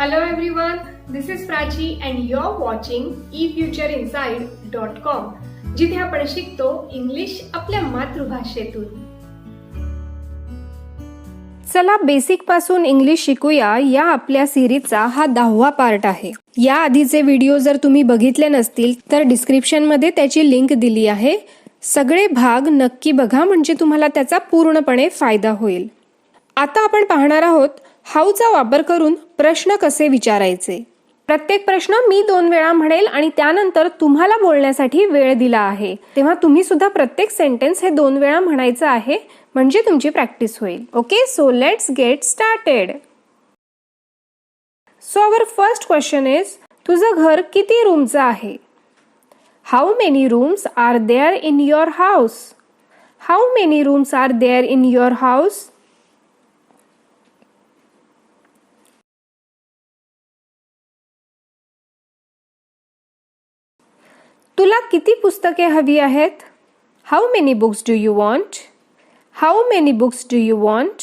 Hello everyone, this is Prachi and you're watching efutureinside.com जिथे आपण शिकतो इंग्लिश आपल्या मातृभाषेतून. चला बेसिकपासून इंग्लिश शिकूया. या आपल्या सिरीजचा हा दहावा पार्ट आहे. या आधीचे व्हिडिओ जर तुम्ही बघितले नसतील तर डिस्क्रिप्शनमध्ये त्याची लिंक दिली आहे. सगळे भाग नक्की बघा म्हणजे तुम्हाला त्याचा पूर्णपणे फायदा होईल. आता आपण पाहणार आहोत हाऊचा वापर करून प्रश्न कसे विचारायचे? प्रत्येक प्रश्न मी दोन वेळा म्हणेल आणि त्यानंतर तुम्हाला बोलण्यासाठी वेळ दिला आहे. तेव्हा तुम्ही सुद्धा प्रत्येक सेंटेन्स हे दोन वेळा म्हणायचं आहे म्हणजे तुमची प्रॅक्टिस होईल. Okay so let's get started so our first question is तुझं घर किती रूमचं आहे? How many rooms are there in your house how many rooms are there in your house तुला किती पुस्तके हवी आहेत? How many books do you want how many books do you want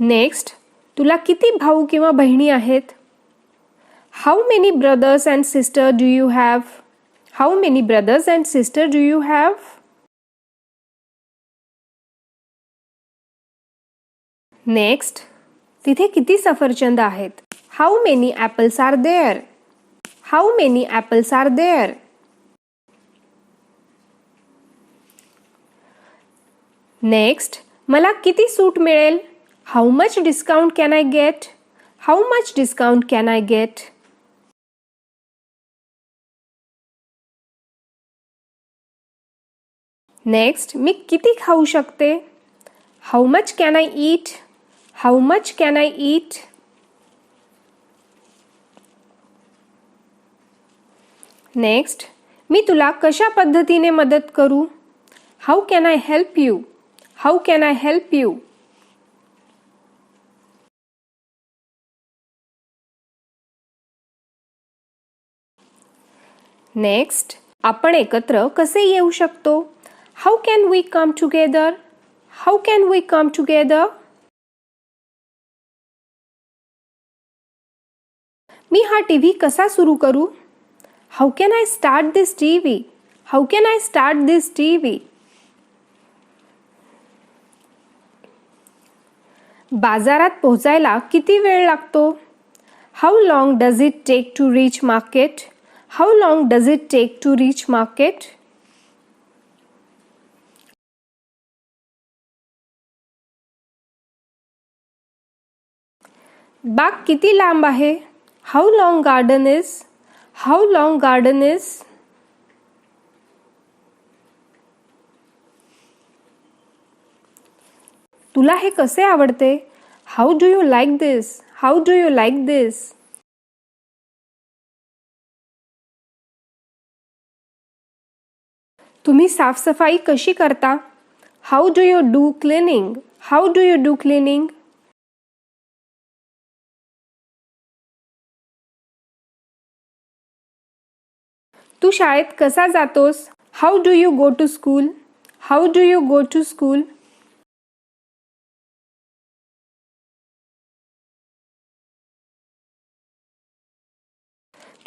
next तुला किती भाऊ किंवा बहिणी आहेत? How many brothers and sister do you have how many brothers and sister do you have next तिथे किती सफरचंद आहेत? How many apples are there how many apples are there next मला किती सूट मिळेल? How much discount can I get how much discount can I get next मी किती खाऊ शकते? How much can I eat how much can I eat next मी तुला कशा पद्धतीने मदत करू? How can I help you how can I help you next आपण एकत्र कसे येऊ शकतो? How can we come together how can we come together मी हा टी व्ही कसा सुरू करू? How can I start this TV how can I start this TV बाजारात पोहोचायला किती वेळ लागतो? How long does it take to reach market how long does it take to reach market बाग किती लांब आहे? How long garden is how long garden is तुला हे कसे आवडते? How do you like this how do you like this तुम्ही साफसफाई कशी करता? How do you do cleaning how do you do cleaning तू शाळेत कसा जातोस? How do you go to school how do you go to school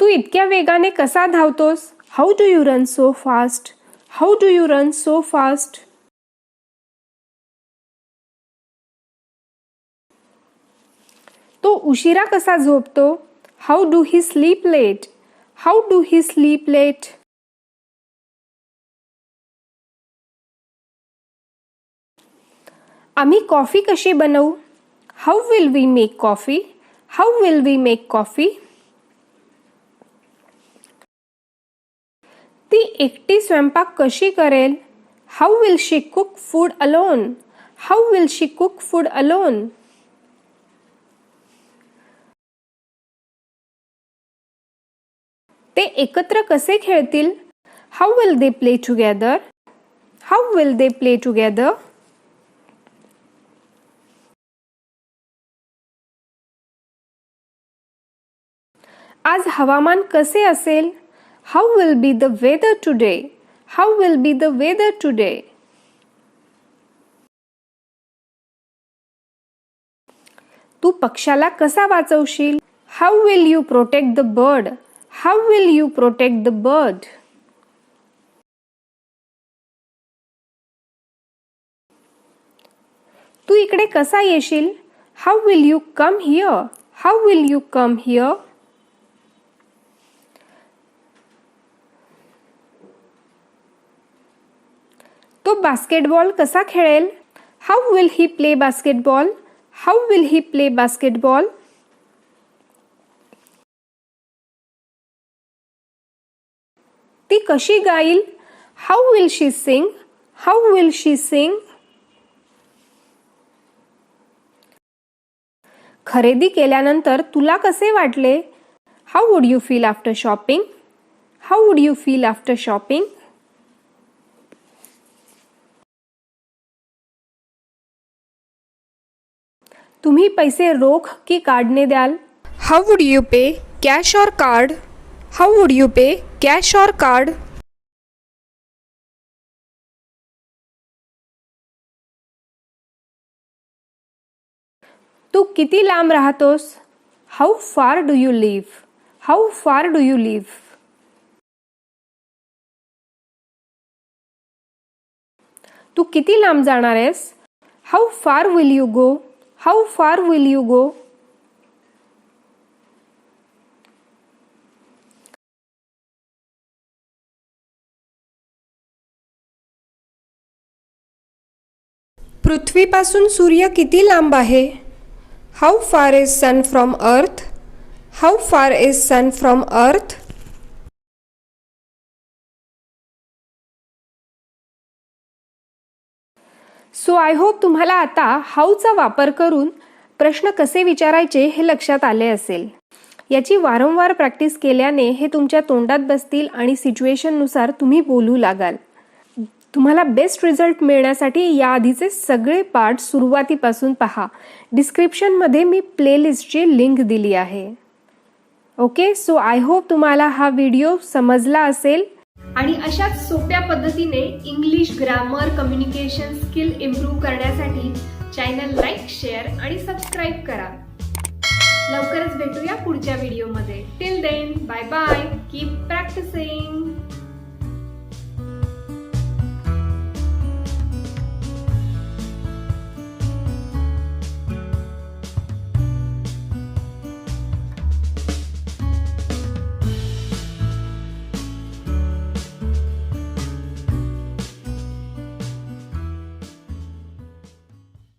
तू इतक्या वेगाने कसा धावतोस? How do you run so fast how do you run so fast तो उशिरा कसा झोपतो? How do he sleep late how do he sleep late आम्ही coffee कशी बनवू how will we make coffee how will we make coffee ती एकटी स्वयंपाक कशी करेल? How will she cook food alone how will she cook food alone ते एकत्र कसे खेळतील? How will they play together how will they play together आज हवामान कसे असेल? How will be the weather today how will be the weather today तू पक्षाला कसा वाचवशील? How will you protect the bird How will you protect the bird? तू इकडे कसा येशील? How will you come here how will you come here तो basketball कसा खेळेल? How will he play basketball how will he play basketball ती कशी गाईल? How will she sing how will she sing खरेदी केल्यानंतर तुला कसे वाटले? How would you feel after shopping how would you feel after shopping तुम्ही पैसे रोख की कार्डने द्याल? How would you pay cash or card how would you pay cash or card तू किती लांब राहतोस? How far do you live how far do you live तू किती लांब जाणार आहेस? How far will you go how far will you go पृथ्वीपासून सूर्य किती लांब आहे? How far is sun from earth how far is sun from earth so I hope तुम्हाला आता हाऊचा वापर करून प्रश्न कसे विचारायचे हे लक्षात आले असेल. याची वारंवार प्रॅक्टिस केल्याने हे तुमच्या तोंडात बसतील आणि सिच्युएशननुसार तुम्ही बोलू लागाल. तुम्हाला बेस्ट रिझल्ट मिळण्यासाठी याआधीचे सगळे पार्ट सुरुवातीपासून पहा. डिस्क्रिप्शनमध्ये मी प्लेलिस्टची लिंक दिली आहे. ओके सो आय होप तुम्हाला हा व्हिडिओ समजला असेल. आणि अशाच सोप्या पद्धतीने English grammar communication skill improve करण्यासाठी चॅनल लाईक शेअर आणि सबस्क्राईब करा. लवकरच भेटूया पुढच्या व्हिडिओमध्ये till then bye bye keep practising